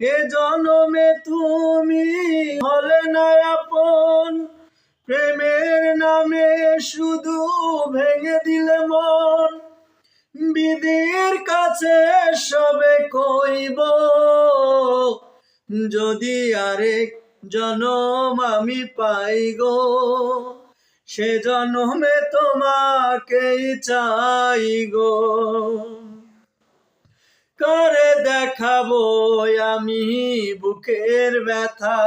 এ জনমে তুমি হলে না আপন। প্রেমের নামে শুধু ভেঙে দিলে মন। বিধির কাছে সবে কইব, যদি আরেক জনম আমি পাই গো। সে জনমে তোমাকেই চাই গো। করে দেখাবো আমি বুকের ব্যথা।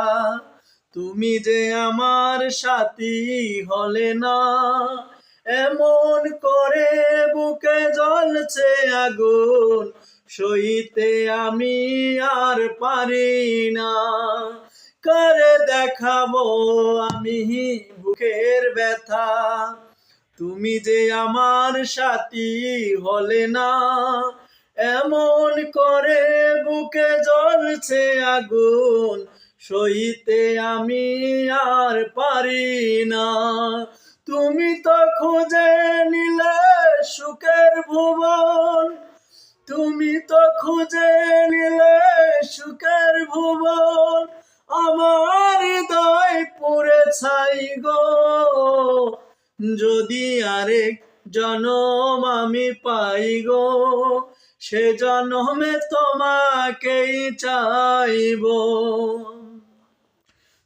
তুমি যে আমার সাথী হলে না, এমন করে বুকে জ্বলছে আগুন, সইতে আমি আর পারি না। করে দেখাবো আমি বুকের ব্যথা? তুমি যে আমার সাথী হলে না এমন করে বুকে জ্বলছে আগুন, সইতে আমি আর পারি না। তুমি তো খুঁজে নিলে সুখের ভুবন, তুমি তো খুঁজে নিলে সুখের ভুবন, আমার হৃদয় পুরে ছাই গো। যদি আরেক জনম আমি পাই গো সে জনমে তোমাকেই চাইব।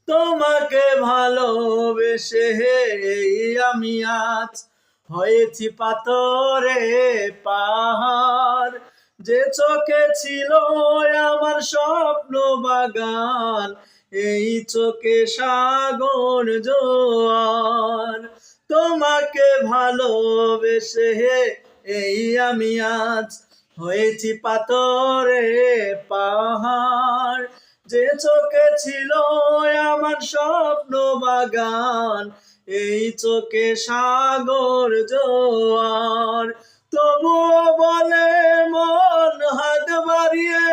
তোমাকে ভালোবেসে আমি আজ হয়েছি পাথরে পাহাড়। যে চোখে ছিল আমার স্বপ্ন বাগান, এই চোখে সাগর জোয়ার। তোমাকে ভালোবেসে এই আমি আজ হয়েছি পাথরে পাহাড়। যে চোখে ছিল আমার স্বপ্ন বাগান, এই চোখে সাগর জোয়ার। তবুও বলে মন হাত বাড়িয়ে,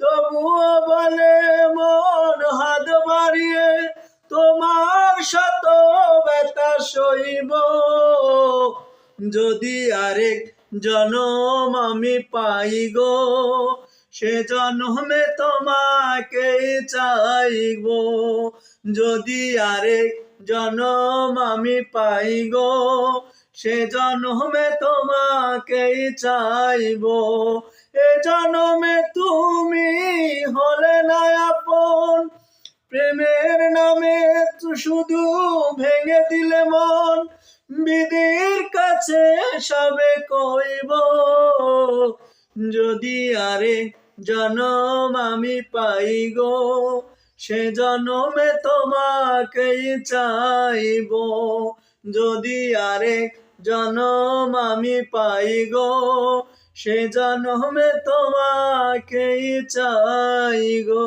তবুও বলে মন হাত বাড়িয়ে, তোমার শত ব্যথা সইব। যদি আরেক জনম আমি পাই গো, সে জন্মে তোমাকে চাইব। যদি আরেক জনম আমি পাই গো, সে জন্মে তোমাকে চাইব। এ জন্মে তুমি হলে না আপন, প্রেমের নামে শুধু ভেঙে দিলে মন। বিধির কাছে সবে কইব। যদি আরে জনম আমি পাই গো সে জনমে তোমাকেই চাইব। যদি আরে জনম আমি পাই গো সে জনমে তোমাকেই চাই গো